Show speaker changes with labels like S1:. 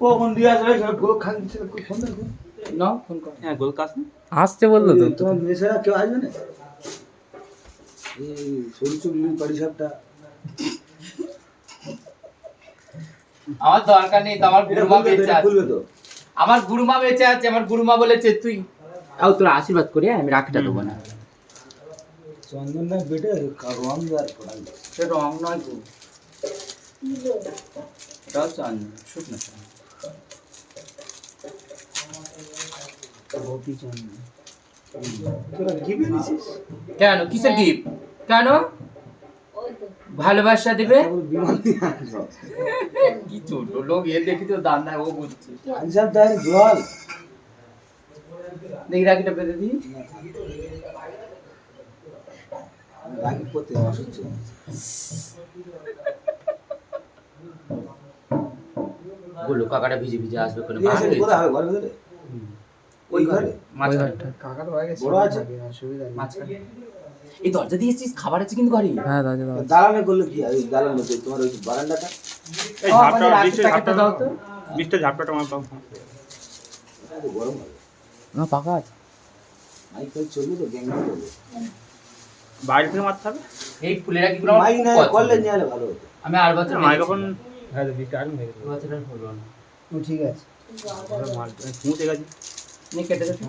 S1: কখন দিয়ে আসবে? সব গোল খান ফোন দেখো
S2: নাও ফোন কর।
S3: হ্যাঁ গোল কাজ
S4: আসছে বলল তো।
S1: তোমার মেয়েছেরা কেউ আসবে না? এই সরু চুগলি বাড়ি সাপটা।
S2: আমার দরকার নেই তো আমার গুরুমা বেঁচে আছে। আমার গুরুমা বেঁচে আছে আমার গুরুমা বলেছে তুই। আও তোর আশীর্বাদ করি হ্যাঁ, আমি রাখিটা দেবো না।
S1: চন্দনটা বেটে রং
S2: সে রং নয় তো চন্দন শুকনো চন্দন
S1: ভর্তি চন্দন তোরা কি বেরিয়েছিস
S2: কেন? কিসের গিফট কেন? ভালোবাসা দেবে? কি ছোট লোক এ দেখি তো দান নাই ও বুঝছে।
S1: আনসার দেয় জল
S2: দেখি রাখিটা পেতে দিই।
S1: রাখি করতে অসুস্থ
S2: বলো কাকাটা ভিজে ভিজে আসবে কোনো?
S1: ঘরের ভিতরে? ওই ঘরে? বড় আছে?
S2: এই দরজা দিয়েছিস খাবার আছে কিন্তু ঘরে?
S4: হ্যাঁ দাদা
S1: দালানে করলে কি হয়? ওই দালানে যে তোমার ওই বারান্দাটা?
S3: এই ঝাপটা বৃষ্টির
S2: প্যাকেটটা
S3: ঝাপটা
S2: দাও তো।
S3: ঝাপটাটা আমার
S1: গরম
S4: না পাকা আছে।
S1: মাইক চলবে তো গ্যাং
S3: বাইরে থেকে মারতে হবে?
S2: এই ফুলেরা কি
S1: মাইক না করলে নিয়ে ভালো হতো।
S2: আমি আর বছর
S3: মাইক্রোফোন
S2: মেরেছি। দু বছর আর হলো না।
S1: ও, ঠিক আছে।
S3: পৌঁছে গেছে।
S2: নিয়ে কেটে দেবো